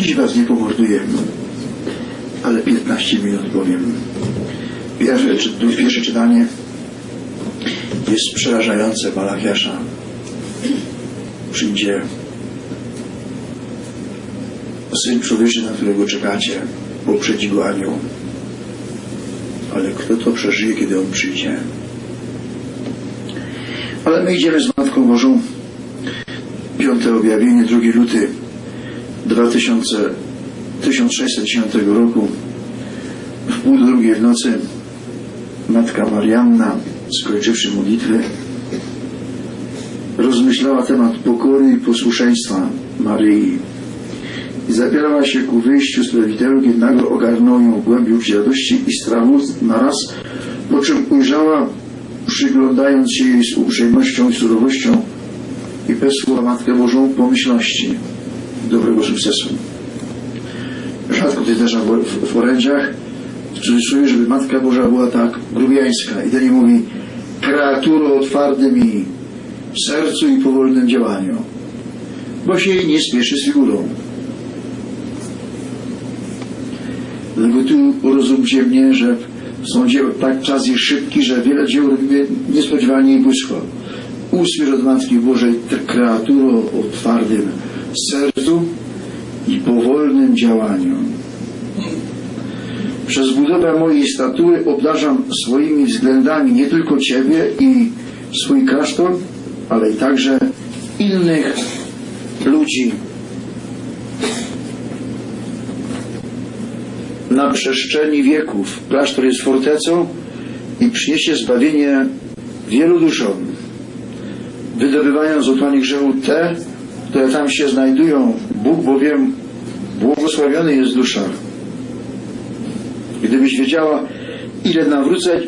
Dziś was nie pomorduję, ale 15 minut powiem. Pierwsze, czy, pierwsze czytanie jest przerażające Malachiasza. Przyjdzie Syn Człowieczy, na którego czekacie, poprzedzi go anioł. Ale kto to przeżyje, kiedy on przyjdzie? Ale my idziemy z Matką Bożą. Piąte objawienie, 2 luty 2000, 1610 roku. W pół drugiej w nocy Matka Marianna, skończywszy modlitwy, rozmyślała temat pokory i posłuszeństwa Maryi i zabierała się ku wyjściu z kiedy nagle ogarnął ją głębi uczuć radości i strachu naraz, po czym ujrzała, przyglądając się jej z uprzejmością i surowością i bez słowa Matkę Bożą pomyślności dobrego sukcesu. Rzadko to zdarza w, w, orędziach, żeby Matka Boża była tak grubiańska i do niej mówi kreaturo o twardym i sercu i powolnym działaniu, bo się jej nie spieszy z figurą. Dlatego tu rozumcie mnie, że są dzieła, tak czas jest szybki, że wiele dzieł robimy niespodziewanie i błysko. Usłysz od Matki Bożej kreaturo o twardym sercu i powolnym działaniu. Przez budowę mojej statuły obdarzam swoimi względami nie tylko Ciebie i swój klasztor, ale i także innych ludzi. Na przestrzeni wieków klasztor jest fortecą i przyniesie zbawienie wielu duszom, wydobywając z otłani grzechu te, które tam się znajdują. Bóg bowiem błogosławiony jest dusza. Gdybyś wiedziała, ile nawróceń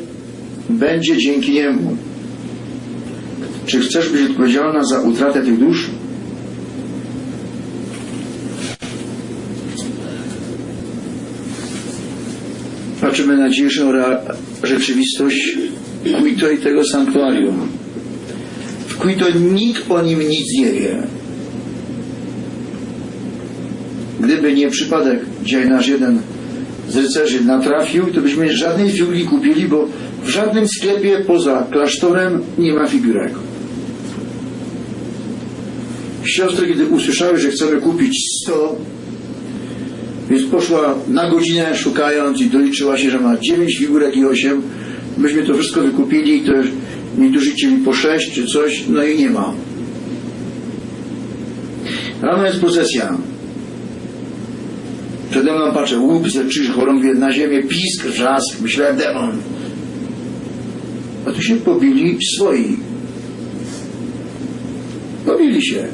będzie dzięki Niemu. Czy chcesz być odpowiedzialna za utratę tych dusz? Patrzymy na dzisiejszą rzeczywistość Quito i tego sanktuarium. W Quito nikt o nim nic nie wie. Gdyby nie przypadek, dzisiaj nasz jeden z rycerzy natrafił, to byśmy żadnej figurki kupili, bo w żadnym sklepie poza klasztorem nie ma figurek. Siostry, kiedy usłyszały, że chcemy kupić 100, więc poszła na godzinę szukając i doliczyła się, że ma 9 figurek i 8. Myśmy to wszystko wykupili to niektórzy chcieli po 6 czy coś, no i nie ma. Rano jest procesja. Przede mną patrzę, łup krzyż chorągwie na ziemię, pisk, wrzask, myślałem demon. A tu się pobili swoi. Pobili się.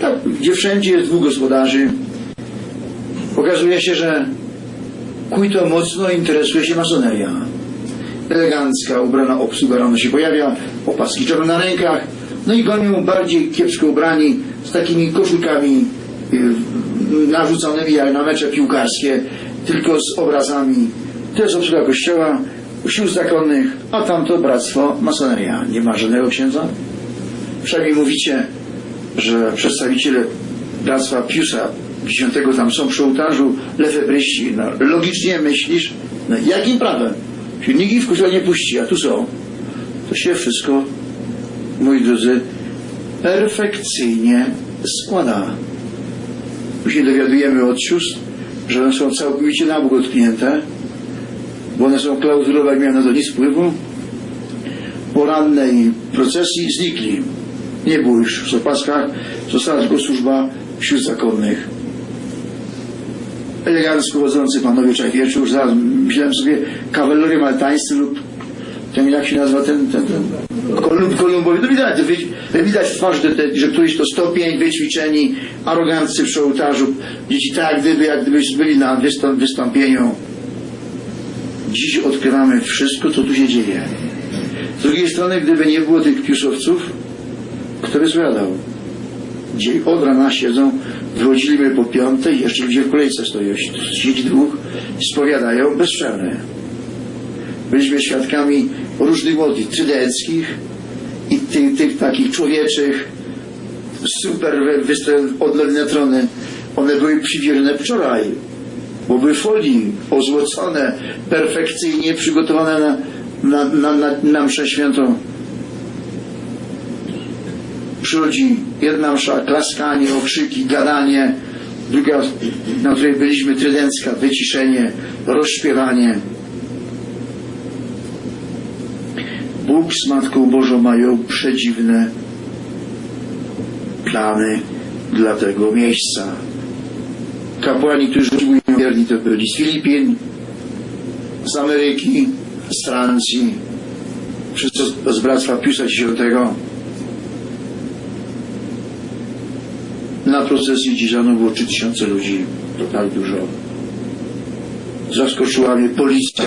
Tak, gdzie wszędzie jest dwóch gospodarzy. Okazuje się, że Quito mocno interesuje się masoneria. Elegancka, ubrana obsługa rano się pojawia, opaski czarne na rękach, no i gonią bardziej kiepsko ubrani z takimi koszulkami narzuconymi jak na mecze piłkarskie, tylko z obrazami. To jest obsługa kościoła, sił zakonnych, a tamto bractwo masoneria. Nie ma żadnego księdza? Przynajmniej mówicie, że przedstawiciele bractwa Piusa dziesiątego tam są przy ołtarzu lefebryści. No, logicznie myślisz, no jakim prawem? Się nikt ich w kościele nie puści, a tu są. To się wszystko, moi drodzy, perfekcyjnie składa. Później dowiadujemy od sióstr, że one są całkowicie na bok odknięte, bo one są klauzurowe, miały na to nic wpływu. Po rannej procesji znikli. Nie było już w zapaskach, została tylko służba sióstr zakonnych. Elegancko chodzący panowie czajwieczu, już zaraz myślałem sobie kawalerowie maltańscy lub ten jak się nazywa ten, ten, ten no widać, widać, twarzy, te, te, że któryś to stopień, wyćwiczeni, aroganccy przy ołtarzu, dzieci tak gdyby, jak gdyby byli na wystąp, wystąpieniu. Dziś odkrywamy wszystko, co tu się dzieje. Z drugiej strony, gdyby nie było tych piusowców, kto by zwiadał? Dzień od rana siedzą, wychodziliby po piątej, jeszcze gdzie w kolejce stoją, siedzi dwóch, spowiadają bez przerwy. Byliśmy świadkami różnych modlitw trydeckich i tych, tych takich człowieczych, super odlewne trony, One były przywiezione wczoraj, bo były folii, ozłocone, perfekcyjnie przygotowane na, na, na, na, na mszę świętą. Przychodzi jedna msza, klaskanie, okrzyki, gadanie, druga, na której byliśmy, trydencka, wyciszenie, rozśpiewanie. Bóg z Matką Bożą mają przedziwne plany dla tego miejsca. Kapłani, którzy byli wierni, to byli z Filipin, z Ameryki, z Francji, wszyscy z Bractwa Piusa X. Na procesji dziesiano było 3000 ludzi, to tak dużo. Zaskoczyła mnie policja,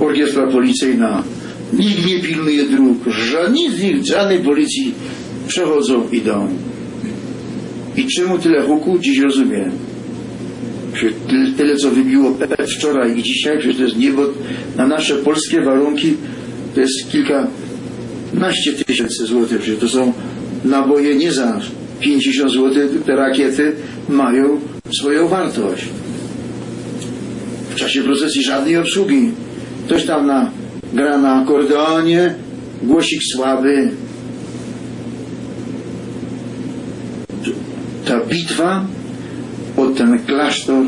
orkiestra policyjna. Nikt nie pilnuje dróg, żadni z nich, żadnej policji przechodzą, idą. I czemu tyle huku? Dziś rozumiem. Tyle, tyle, co wybiło wczoraj i dzisiaj, przecież to jest niebo na nasze polskie warunki, to jest kilkanaście tysięcy złotych. Przecież to są naboje nie za 50 złotych, te rakiety mają swoją wartość. W czasie procesji żadnej obsługi. Ktoś tam na, gra na akordeonie, głosik słaby. Ta bitwa o ten klasztor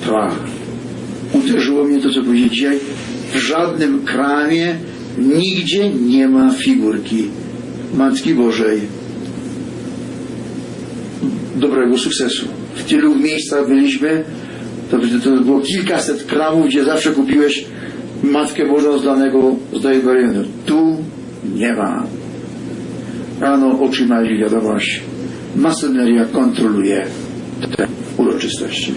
trwa. Uderzyło mnie to, co powiedzieć dzisiaj. W żadnym kramie nigdzie nie ma figurki Matki Bożej. Dobrego sukcesu. W tylu miejscach byliśmy, to, to było kilkaset kramów, gdzie zawsze kupiłeś Matkę Bożą z danego, z rejonu. Tu nie ma. Rano otrzymali wiadomość. Masoneria kontroluje te uroczystości.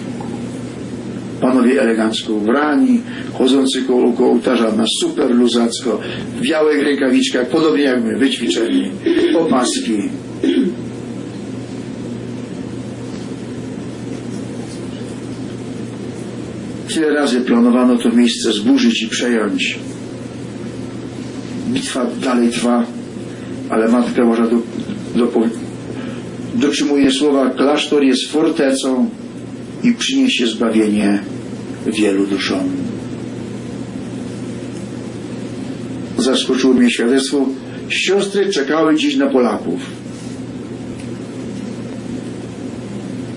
Panowie elegancko ubrani, chodzący koło, koło ołtarza na super luzacko, w białych rękawiczkach, podobnie jak my, wyćwiczeni, opaski. Tyle razy planowano to miejsce zburzyć i przejąć. Bitwa dalej trwa, ale Matka Boża do, do, dotrzymuje słowa, klasztor jest fortecą i przyniesie zbawienie wielu duszom. Zaskoczyło mnie świadectwo. Siostry czekały dziś na Polaków.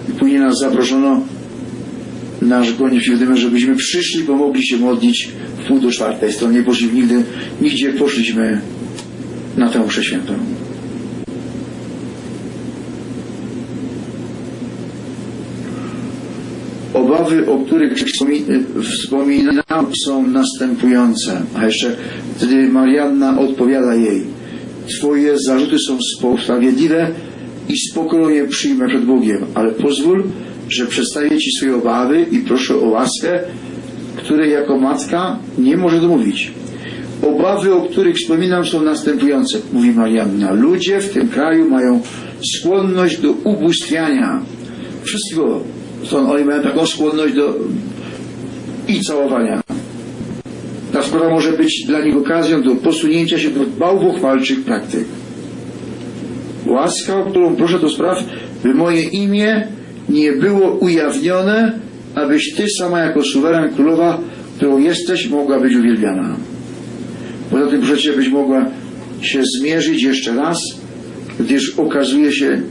I później nas zaproszono nasz goniec wiadomo, żebyśmy przyszli, bo mogli się modlić w pół do czwartej. Stąd nie poszli nigdy, nigdzie poszliśmy na tę mszę świętą. Obawy, o których wspomi- wspominam, są następujące. A jeszcze wtedy Marianna odpowiada jej. Twoje zarzuty są sprawiedliwe i spokojnie przyjmę przed Bogiem, ale pozwól, że przedstawię Ci swoje obawy i proszę o łaskę, której jako matka nie może domówić. Obawy, o których wspominam, są następujące, mówi Marianna. Ludzie w tym kraju mają skłonność do ubóstwiania. Wszystkiego. Stąd oni mają taką skłonność do i całowania. Ta sprawa może być dla nich okazją do posunięcia się do bałwochwalczych praktyk. Łaska, o którą proszę do spraw, by moje imię nie było ujawnione, abyś Ty sama jako suweren królowa, którą jesteś, mogła być uwielbiana. Poza tym Cię, byś mogła się zmierzyć jeszcze raz, gdyż okazuje się,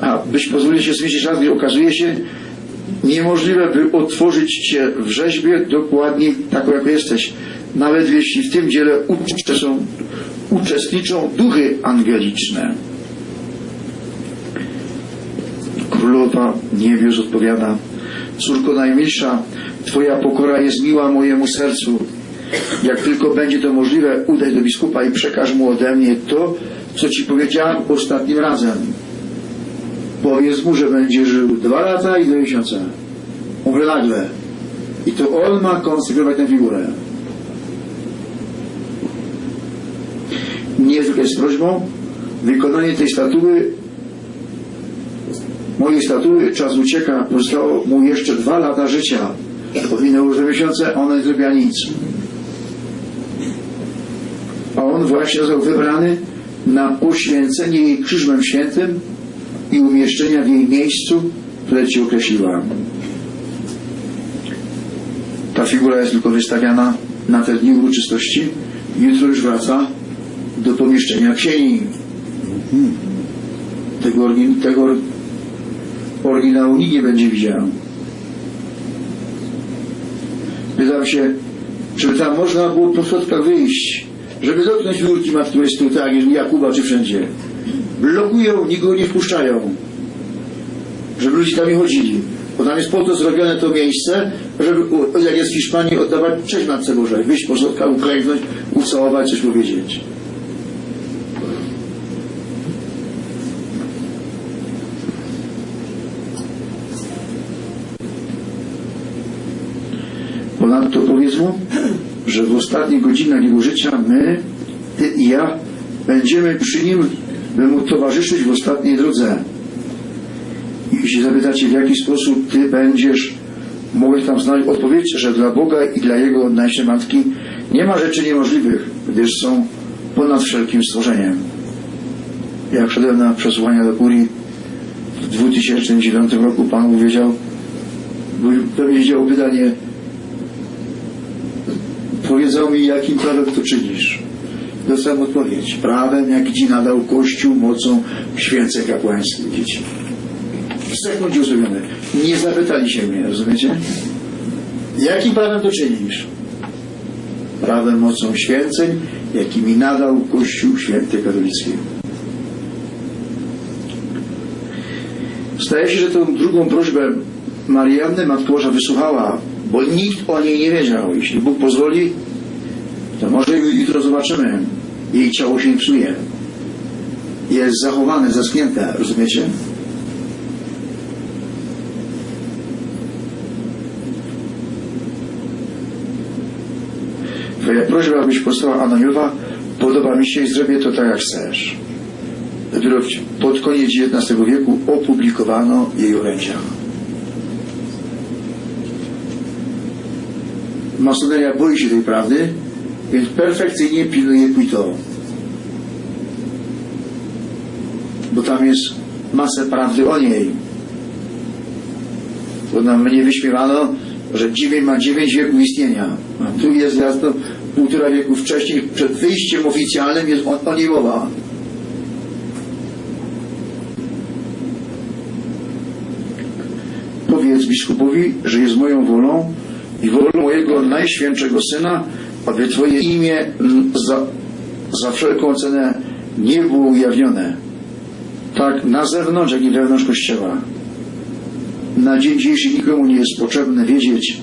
a byś pozwolił się zmierzyć raz, gdyż okazuje się niemożliwe, by otworzyć Cię w rzeźbie dokładnie taką, jako jesteś. Nawet jeśli w tym dziele uczestniczą, uczestniczą duchy angeliczne. Królowa niebios odpowiada, córko najmilsza, Twoja pokora jest miła mojemu sercu. Jak tylko będzie to możliwe, udaj do biskupa i przekaż mu ode mnie to, co Ci powiedziałem ostatnim razem. Powiedz mu, że będzie żył dwa lata i dwa miesiące. Mówię nagle. I to on ma konsekrować tę figurę. Nie tylko z prośbą, wykonanie tej statuły mojej statuły czas ucieka, zostało mu jeszcze dwa lata życia. Powinno dwa miesiące, ona nie zrobiła nic. A on właśnie został wybrany na poświęcenie jej krzyżem świętym i umieszczenia w jej miejscu które Ci określiłam. Ta figura jest tylko wystawiana na te dni uroczystości. Jutro już wraca do pomieszczenia księgi. Tego, tego oryginału nikt nie będzie widział. Pytam się, czy tam można było po schodkach wyjść, żeby dotknąć biurki matki Chrystu, tak jak Jakuba czy wszędzie. Blokują, nikogo nie wpuszczają, żeby ludzie tam nie chodzili. Bo tam jest po to zrobione to miejsce, żeby, jak jest w Hiszpanii, oddawać cześć Matce Bożej. Wyjść po schodkach, uklęknąć, ucałować, coś powiedzieć. Że w ostatnich godzinach jego życia my, ty i ja będziemy przy nim, by mu towarzyszyć w ostatniej drodze. I Jeśli zapytacie, w jaki sposób ty będziesz, mogę tam znaleźć odpowiedź, że dla Boga i dla Jego najświętszej Matki nie ma rzeczy niemożliwych, gdyż są ponad wszelkim stworzeniem. Jak szedłem na przesłuchania do kurii w 2009 roku, Pan powiedział, pewnie wiedział pytanie, Powiedział mi, jakim prawem to czynisz. Dostałem odpowiedź. Prawem, jak ci nadał Kościół mocą święce kapłańskie. Widzicie? Z sekund zrobione. Nie zapytali się mnie, rozumiecie? Jakim prawem to czynisz? Prawem mocą święceń, jakimi nadał Kościół święty katolicki. Zdaje się, że tą drugą prośbę Marianny Matka Boża wysłuchała, bo nikt o niej nie wiedział. Jeśli Bóg pozwoli, to może jutro zobaczymy. Jej ciało się psuje. Jest zachowane, zaschnięte, rozumiecie? Twoja prośba, abyś powstała anonimowa, podoba mi się i zrobię to tak, jak chcesz. Dopiero pod koniec XIX wieku opublikowano jej orędzia. Masoneria boi się tej prawdy, więc perfekcyjnie pilnuje Quito. Bo tam jest masę prawdy o niej. Bo nam mnie wyśmiewano, że 9 ma 9 wieków istnienia. A tu jest jasno półtora wieku wcześniej, przed wyjściem oficjalnym jest o, o niej mowa. Powiedz biskupowi, że jest moją wolą i wolą mojego najświętszego Syna, aby Twoje imię za, za wszelką cenę nie było ujawnione. Tak na zewnątrz, jak i wewnątrz Kościoła. Na dzień dzisiejszy nikomu nie jest potrzebne wiedzieć,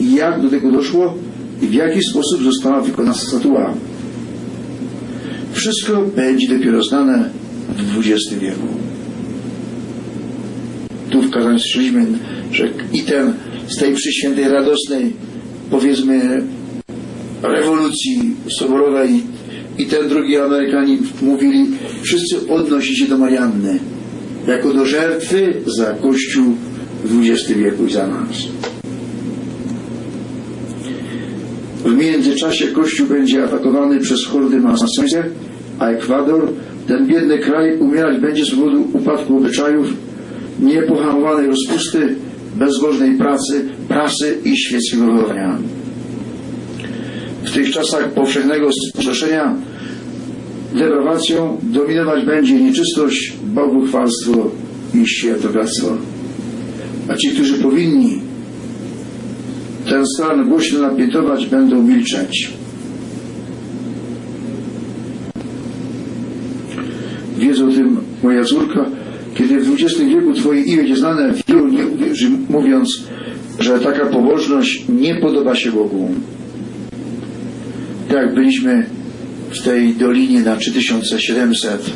jak do tego doszło i w jaki sposób została wykonana statua. Wszystko będzie dopiero znane w XX wieku. Tu w kazaniu słyszeliśmy, że i ten z tej przyświętej radosnej, powiedzmy, rewolucji soborowej i ten drugi Amerykanin mówili, wszyscy odnosi się do Marianny jako do żertwy za Kościół w XX wieku i za nas. W międzyczasie Kościół będzie atakowany przez hordy masońskie, a Ekwador, ten biedny kraj, umierać będzie z powodu upadku obyczajów, niepohamowanej rozpusty, bezbożnej pracy, prasy i świeckiego. W tych czasach powszechnego spustoszenia deprawacją dominować będzie nieczystość, bałwochwalstwo i świętokradztwo. A ci, którzy powinni ten stan głośno napiętować, będą milczeć. Wiedz o tym, moja córka, kiedy w XX wieku Twoje imię będzie znane, wielu nie mówiąc, że taka pobożność nie podoba się Bogu. Tak byliśmy w tej dolinie na 3700,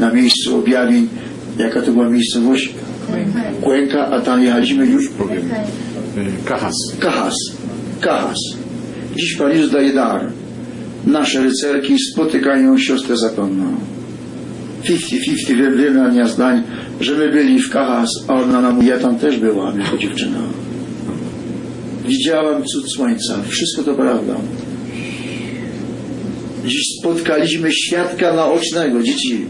na miejscu objawień. Jaka to była miejscowość? Kłęka, a tam jechaliśmy już powiem. Kahas. Kahas. Kahas. Dziś Pan Jezus daje dar. Nasze rycerki spotykają siostrę zakonną. 50-50 wy- wymiania zdań, że my byli w Kahas, a ona nam mówi, ja tam też byłam jako dziewczyna. Widziałam cud słońca. Wszystko to prawda. Dziś spotkaliśmy świadka naocznego, dzieci.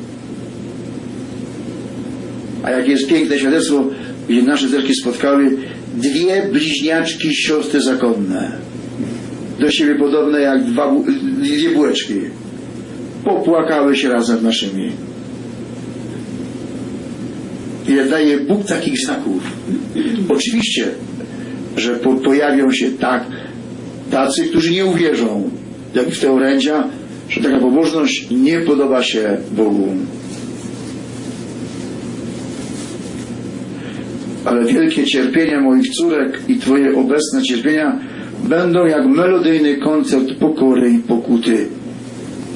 A jakie jest piękne świadectwo gdzie nasze serki spotkały dwie bliźniaczki siostry zakonne. Do siebie podobne jak dwie bułeczki. Popłakały się razem naszymi. Ile daje Bóg takich znaków? Oczywiście, że po, pojawią się tak tacy, którzy nie uwierzą, jak w te orędzia, że taka pobożność nie podoba się Bogu. Ale wielkie cierpienia moich córek i Twoje obecne cierpienia będą jak melodyjny koncert pokory i pokuty,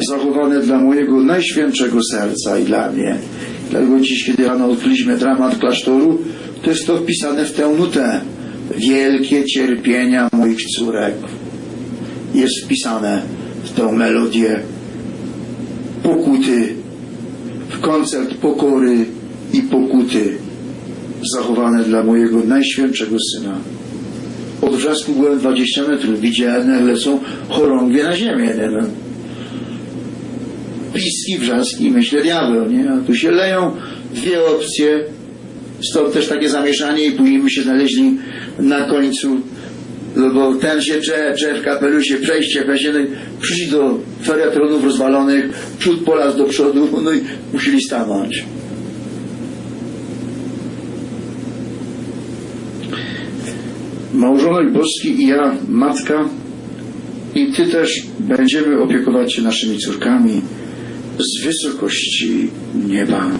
zachowane dla mojego najświętszego serca i dla mnie. Dlatego dziś, kiedy rano odkryliśmy dramat klasztoru, to jest to wpisane w tę nutę. Wielkie cierpienia moich córek jest wpisane w tę melodię pokuty, w koncert pokory i pokuty zachowane dla mojego najświętszego syna. Od wrzasku byłem 20 metrów, widziałem jak lecą chorągwie na ziemię. Nie? Piski, wrzaski, myślę diabeł, nie? A tu się leją dwie opcje, stąd też takie zamieszanie i później my się znaleźli na końcu, no bo ten się drze, drze w kapelusie, przejście, przejście, no przyszli do feriatronów rozwalonych, przód polas do przodu, no i musieli stanąć. Małżonek boski i ja, matka, i Ty też będziemy opiekować się naszymi córkami z wysokości nieba.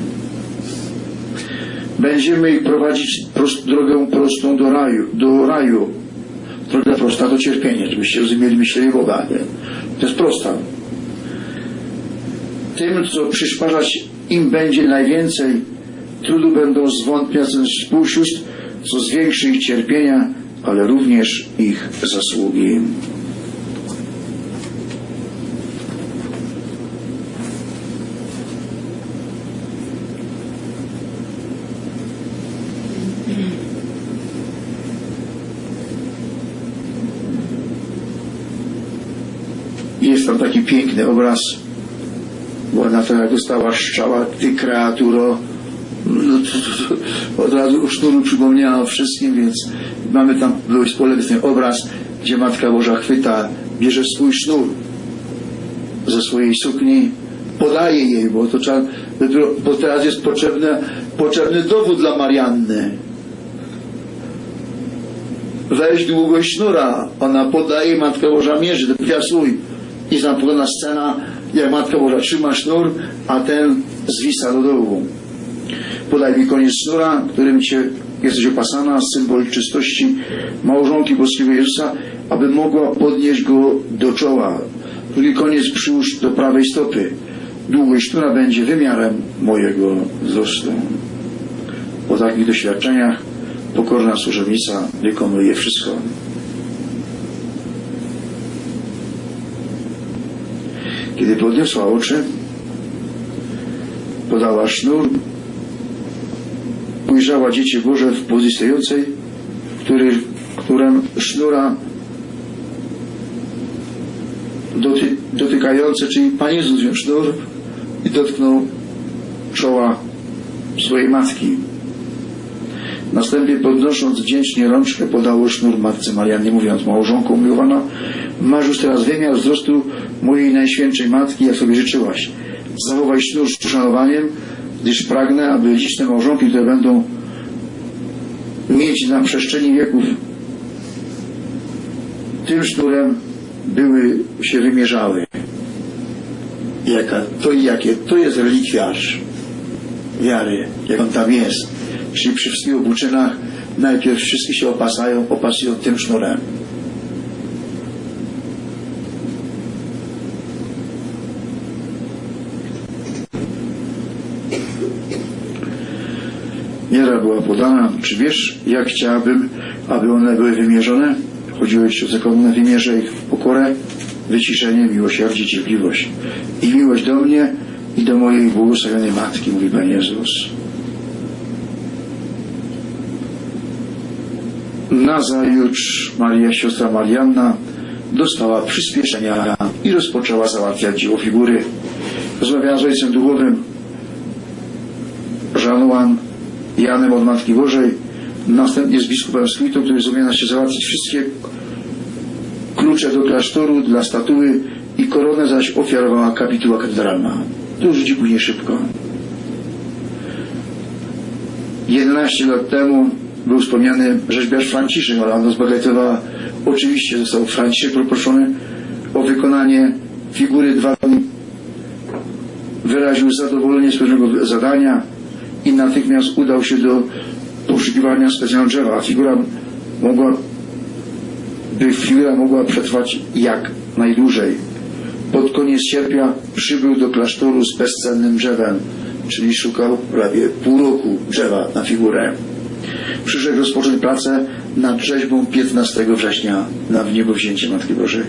Będziemy ich prowadzić prost, drogę prostą do raju, do raju. Droga prosta to cierpienie, żebyście rozumieli myślenie Boga. To jest prosta. Tym, co przyszparzać im będzie najwięcej, trudu będą zwątpiać współsióstr, co zwiększy ich cierpienia, ale również ich zasługi. Jest tam taki piękny obraz, bo na to jak szczała, ty kreaturo, no to, to, od razu o sznuru przypomniała o wszystkim, więc mamy tam dość polecny obraz, gdzie Matka Boża chwyta, bierze swój sznur ze swojej sukni, podaje jej, bo to trzeba, bo teraz jest potrzebny, dowód dla Marianny. Weź długość sznura, ona podaje, Matka Boża mierzy, wypiasuj. I zamknięta scena, jak Matka Boża trzyma sznur, a ten zwisa do dołu. Podaj mi koniec sznura, którym cię jesteś opasana, symbol czystości małżonki boskiego Jezusa, aby mogła podnieść go do czoła. Drugi koniec przyłóż do prawej stopy. Długość sznura będzie wymiarem mojego wzrostu. Po takich doświadczeniach pokorna służebnica wykonuje wszystko. Kiedy podniosła oczy, podała sznur, ujrzała Dziecię Boże w pozycji stojącej, który, którym sznura doty, dotykające, czyli Pan Jezus wziął sznur i dotknął czoła swojej matki. Następnie podnosząc wdzięcznie rączkę podało sznur matce Mariannie, mówiąc małżonką umiłowana, masz już teraz wymiar wzrostu mojej najświętszej matki, jak sobie życzyłaś. Zachowaj sznur z uszanowaniem, gdyż pragnę, aby liczne małżonki, które będą mieć na przestrzeni wieków, tym sznurem były się wymierzały. Jaka, to i jakie, to jest relikwiarz wiary, jak on tam jest. Czyli przy wszystkich obuczynach najpierw wszyscy się opasają, opasują tym sznurem. Miara była podana. Czy wiesz, jak chciałabym, aby one były wymierzone? Chodziło jeszcze o zakonne wymierze ich pokorę, wyciszenie, miłosierdzie, cierpliwość. I miłość do mnie i do mojej błogosławionej Matki, mówi Pan Jezus. Nazajutrz Maria, siostra Marianna, dostała przyspieszenia i rozpoczęła załatwiać dzieło figury. Rozmawiała z ojcem duchowym Żanuan Janem od Matki Bożej, Następnie z biskupem Skwitą, który zamiana się załatwić wszystkie klucze do klasztoru dla statuły i koronę zaś ofiarowała kapituła katedralna. To już później szybko. 11 lat temu był wspomniany rzeźbiarz Franciszek, ale ona zbagatelowała. Oczywiście został Franciszek poproszony o wykonanie figury dwa. Wyraził zadowolenie z pewnego zadania i natychmiast udał się do poszukiwania specjalnego drzewa. A figura mogła, by figura mogła przetrwać jak najdłużej. Pod koniec sierpnia przybył do klasztoru z bezcennym drzewem, czyli szukał prawie pół roku drzewa na figurę. Przyszedł rozpocząć pracę nad rzeźbą 15 września na wniebowzięcie Matki Bożej.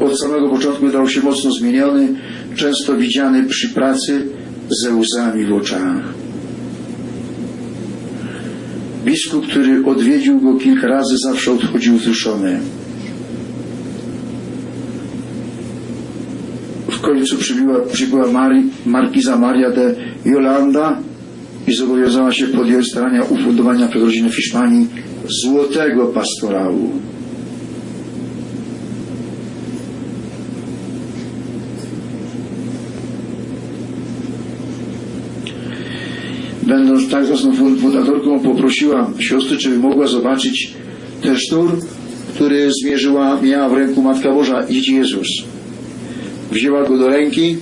Od samego początku dał się mocno zmieniony, często widziany przy pracy ze łzami w oczach. Biskup, który odwiedził go kilka razy, zawsze odchodził wzruszony. W końcu przybyła, przybyła Mari, markiza Maria de Jolanda i zobowiązała się podjąć starania ufundowania przez rodzinę w Hiszpanii złotego pastorału. Będąc tak zacną fund- fundatorką, poprosiła siostry, czy by mogła zobaczyć ten sznur, który zmierzyła, miała w ręku Matka Boża Dzieci Jezus. Wzięła go do ręki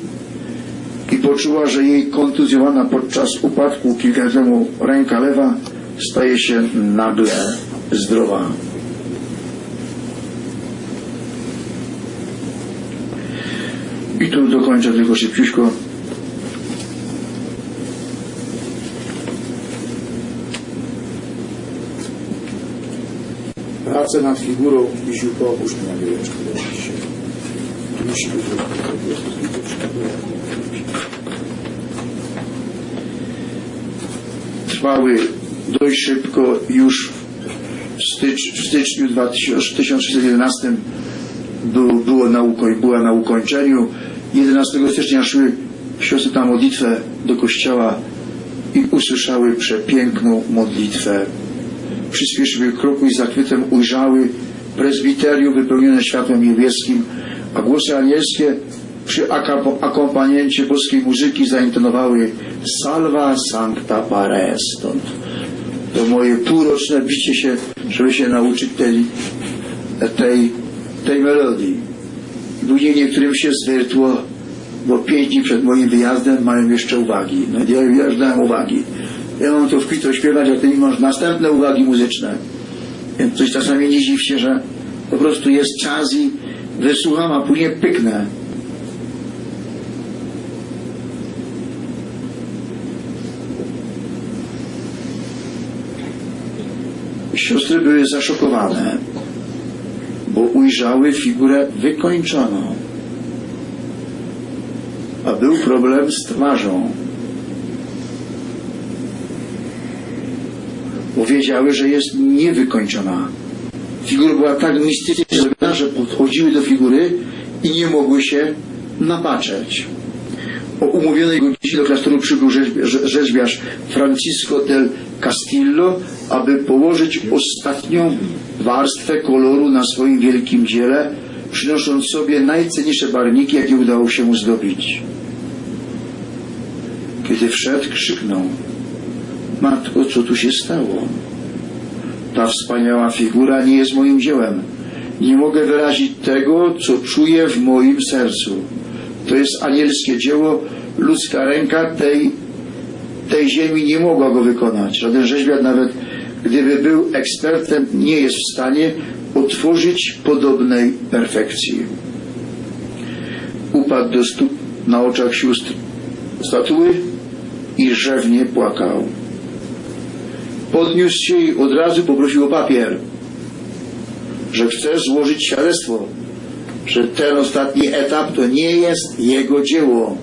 i poczuła, że jej kontuzjowana podczas upadku kilka temu ręka lewa staje się nagle zdrowa. I tu dokończę tylko szybciutko. Pracę nad figurą mi na wieleczkę dzisiaj. Misiu, trwały dość szybko już w, stycz, w styczniu 2011 był, było była na ukończeniu. 11 stycznia szły siostry na modlitwę do kościoła i usłyszały przepiękną modlitwę. Przyspieszyły kroku i z ujrzały prezbiterium wypełnione światłem niebieskim, a głosy anielskie przy akompaniencie boskiej muzyki zaintonowały Salva Sancta Pare stąd. To moje półroczne bicie się, żeby się nauczyć tej, tej, tej melodii. Później niektórym się zwyrtło, bo pięć dni przed moim wyjazdem mają jeszcze uwagi. No ja już dałem uwagi. Ja mam to w kwito śpiewać, a ty masz następne uwagi muzyczne. Więc coś czasami nie dziw się, że po prostu jest czas i wysłucham, a później pyknę. Siostry były zaszokowane, bo ujrzały figurę wykończoną. A był problem z twarzą. Bo wiedziały, że jest niewykończona. Figura była tak mistycznie zrobiona, że podchodziły do figury i nie mogły się napatrzeć. O umówionej godzinie do klasztoru przybył rzeźb- rze- rzeźbiarz Francisco del Castillo, aby położyć ostatnią warstwę koloru na swoim wielkim dziele, przynosząc sobie najcenniejsze barwniki, jakie udało się mu zdobić. Kiedy wszedł, krzyknął: Matko, co tu się stało? Ta wspaniała figura nie jest moim dziełem. Nie mogę wyrazić tego, co czuję w moim sercu. To jest anielskie dzieło, ludzka ręka tej, tej ziemi nie mogła go wykonać. Żaden rzeźbiarz, nawet gdyby był ekspertem, nie jest w stanie otworzyć podobnej perfekcji. Upadł do stóp na oczach sióstr statuły i rzewnie płakał. Podniósł się i od razu poprosił o papier, że chce złożyć świadectwo, że ten ostatni etap to nie jest jego dzieło.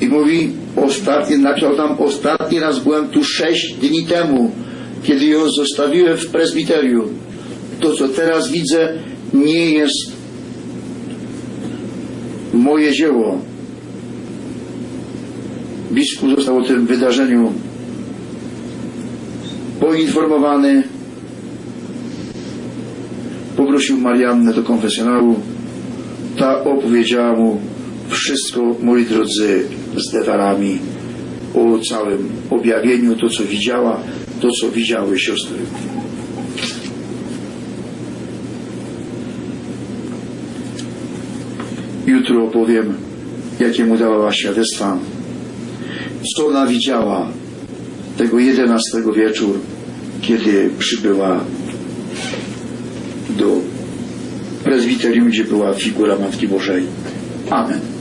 I mówi, ostatni, napisał tam, ostatni raz byłem tu sześć dni temu, kiedy ją zostawiłem w prezbiterium. To, co teraz widzę, nie jest moje dzieło. Biskup został o tym wydarzeniu poinformowany. Poprosił Mariannę do konfesjonału. Ta opowiedziała mu wszystko, moi drodzy, z detalami o całym objawieniu, to co widziała, to co widziały siostry. Jutro opowiem, jakie mu dawała świadectwa, co ona widziała tego 11 wieczór, kiedy przybyła do prezbiterium, gdzie była figura Matki Bożej. Amen.